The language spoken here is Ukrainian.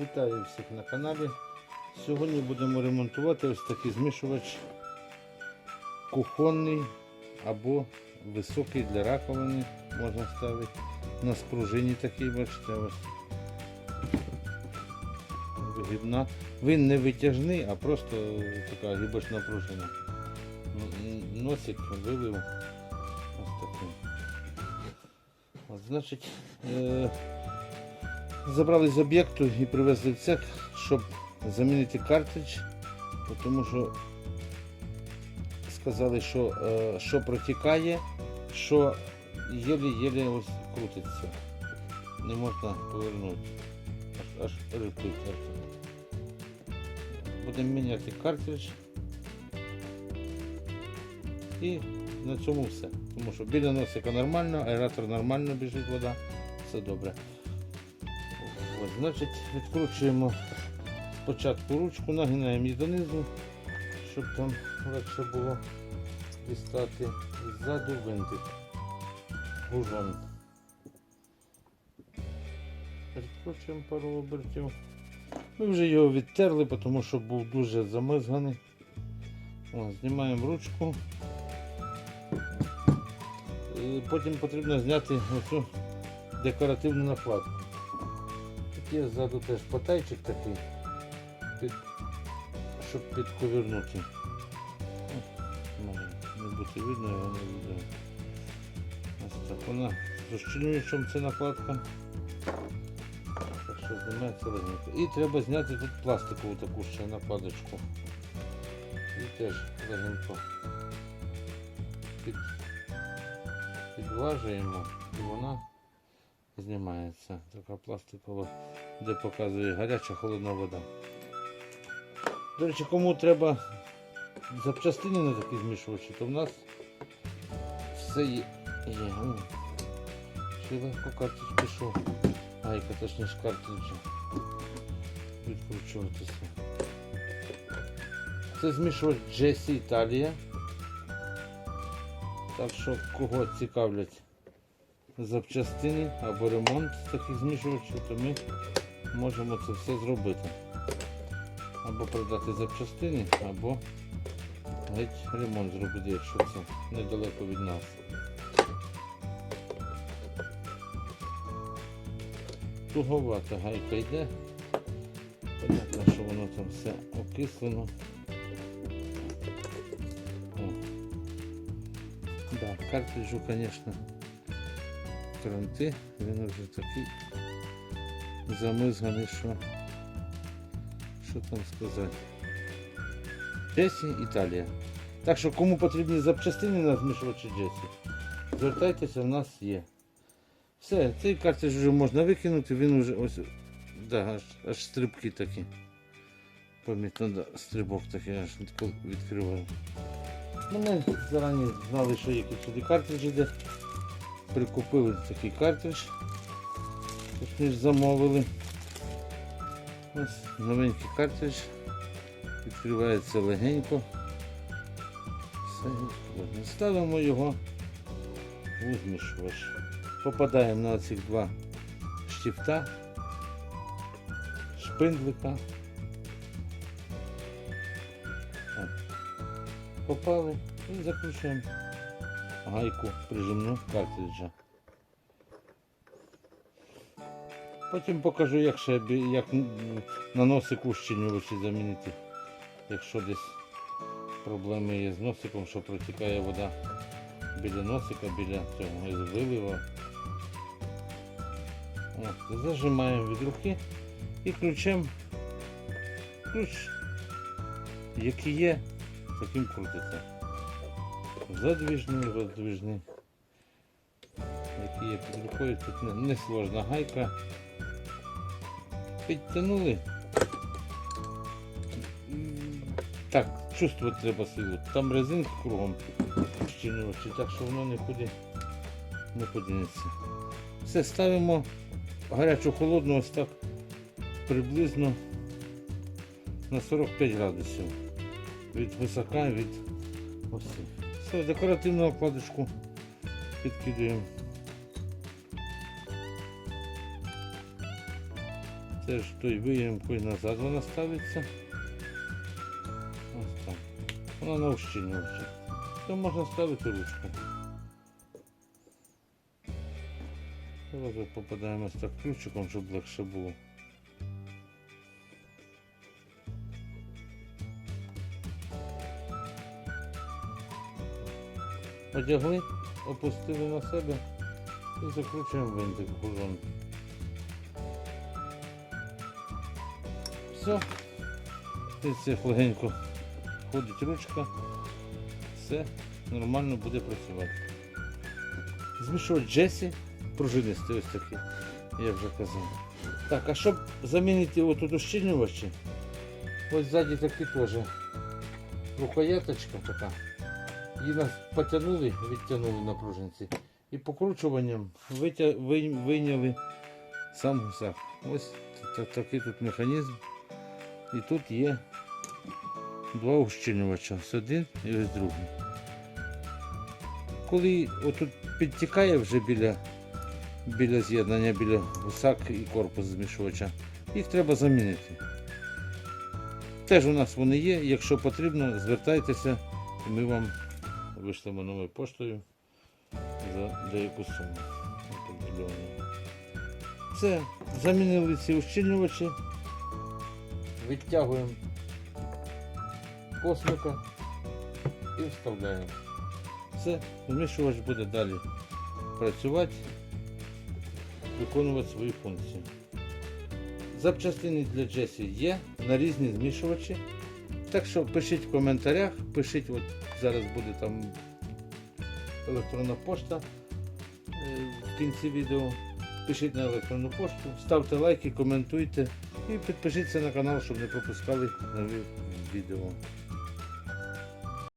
Вітаю всіх на каналі. Сьогодні будемо ремонтувати ось такий змішувач кухонний або високий для раковини можна ставити. На спружині такий, бачите, ось. Вигибна. Він не витяжний, а просто така гібочна пружина. Носик вилив ось такий. Значить, е- забрали з об'єкту і привезли в цех, щоб замінити картридж, тому що сказали, що, е, що протікає, що єлі-єлі крутиться. Не можна повернути. Аж, аж рипить. Будемо міняти картридж. І на цьому все. Тому що біля носика нормально, аератор нормально біжить вода, все добре. Значить, відкручуємо спочатку ручку, нагинаємо її донизу, щоб там легше було дістати. Ззаду винтик. Гужон. Відкручуємо пару обертів. Ми вже його відтерли, тому що був дуже замизганий. Знімаємо ручку. І потім потрібно зняти оцю декоративну накладку. Є ззаду теж потайчик такий, під, щоб підковірнути. Не бути видно, його не буде. Ось так. Вона розчинюючим ця накладка. Так що знімається легенько. І треба зняти тут пластикову таку ще накладочку. І теж легенько під, підважуємо і вона знімається. Така пластикова, де показує гаряча холодна вода. До речі, кому треба запчастини на такі змішувачі, то в нас все є. є. Ще легко картридж пішов. Гайка точніше картриджа. Відкручуватися. Це змішувач Джесі Італія. Так що кого цікавлять запчастини або ремонт таких змішувачів, то ми можемо це все зробити. Або продати запчастини, або геть ремонт зробити, якщо це недалеко від нас. Туговата гайка йде. Понятно, що воно там все окислено. О. Да, картриджу, конечно, кранти, він вже такий замизганий, що що там сказати. Джесі, Італія. Так що кому потрібні запчастини на змішувачі Джесі, звертайтеся, в нас є. Все, цей картридж вже можна викинути, він вже ось да, аж, аж стрибки такі. Помітно, да, стрибок такий аж відкриваю. Ми зарані знали, що який сюди картридж йде. Прикупили такий картридж. Точніше замовили. Ось новенький картридж. Відкривається легенько. Все. Ставимо його у змішувач. Попадаємо на цих два штифта, шпиндлика. Попали і закручуємо гайку прижимну картриджа. Потім покажу, як ще як на носику щінювачі замінити, якщо десь проблеми є з носиком, що протікає вода біля носика, біля цього із вилива. От, зажимаємо від руки і ключем ключ, який є, таким крутиться. Задвіжний, роздвіжний. Який є під рукою, тут не, не сложна гайка. Підтягнули. М, Так, чувствувати треба силу. Там резинки кругом щінювачі, так що воно нікуди не подінеться. Все ставимо гарячу холодну ось так приблизно на 45 градусів. Від висока, від ось. Все, декоративну окладочку підкидуємо. Теж той виємкою назад вона ставиться. Ось так. Вона на ущільнювачі. То можна ставити ручку. Зараз попадаємо ось так ключиком, щоб легше було. Одягли, опустили на себе і закручуємо винтик кожен. Все. Це легенько ходить ручка. Все нормально буде працювати. Змішувач Джесі, пружинистий ось такий, я вже казав. Так, а щоб замінити отут ущільнювачі, ось ззаді такі теж рукояточка така. Її нас потягнули, відтягнули на пружинці. І покручуванням витя... ви- вийняли сам гусак. Ось та- такий тут механізм. І тут є два ущільнювача. Ось один і ось другий. Коли отут підтікає вже біля, біля з'єднання, біля гусак і корпус змішувача, їх треба замінити. Теж у нас вони є. Якщо потрібно, звертайтеся і ми вам вишлемо новою поштою за деяку суму. Це замінили ці ущільнювачі, відтягуємо космика і вставляємо. Все, змішувач буде далі працювати, виконувати свої функції. Запчастини для Джесі є на різні змішувачі. Так що пишіть в коментарях, пишіть, от зараз буде там електронна пошта е, в кінці відео. Пишіть на електронну пошту, ставте лайки, коментуйте і підпишіться на канал, щоб не пропускали нові відео.